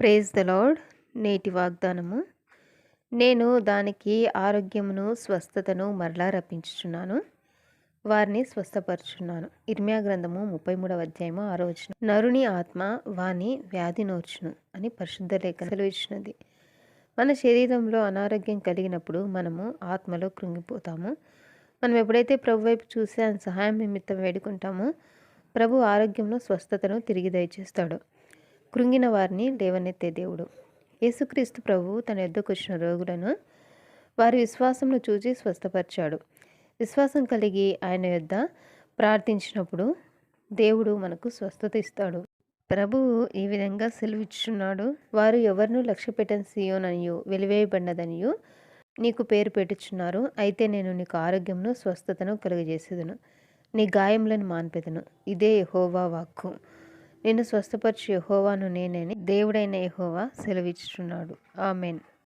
Praise the lord నేటి వాగ్దానము. నేను దానికి ఆరోగ్యమును స్వస్థతను మరలా రప్పించుచున్నాను. వారిని స్వస్థపరుచున్నాను. ఇర్మియా గ్రంథము ముప్పై మూడవ అధ్యాయము ఆరో వచ్చిన నరుని ఆత్మ వాని వ్యాధి నోర్చును అని పరిశుద్ధ లేఖ సెలవిచ్చినది మన శరీరంలో అనారోగ్యం కలిగినప్పుడు మనము ఆత్మలో కృంగిపోతాము. మనం ఎప్పుడైతే ప్రభు వైపు చూసి ఆయన సహాయం నిమిత్తం వేడుకుంటామో ప్రభు ఆరోగ్యంలో స్వస్థతను తిరిగి దయచేస్తాడు. కృంగిన వారిని లేవనెత్తే దేవుడు. యేసుక్రీస్తు ప్రభు తన యుద్ధకు వచ్చిన రోగులను వారి విశ్వాసంను చూచి స్వస్థపరిచాడు. విశ్వాసం కలిగి ఆయన యొద్ద ప్రార్థించినప్పుడు దేవుడు మనకు స్వస్థత ఇస్తాడు. ప్రభువు ఈ విధంగా సెలవిచ్చున్నాడు వారు ఎవరినూ లక్ష్య పెట్టని వెలివేయబడినదనియో వెలివేయబడినదనియు నీకు పేరు పెట్టుచున్నారు. అయితే నేను నీకు ఆరోగ్యంను స్వస్థతను కలుగజేసేదను. నీ గాయములను మాన్పెదను. ఇదే హోవా వాక్కు. నిన్ను స్వస్థపరిచి యహోవాను నేనని దేవుడైన యహోవా సెలవిచ్చుచున్నాడు. ఆమెన్.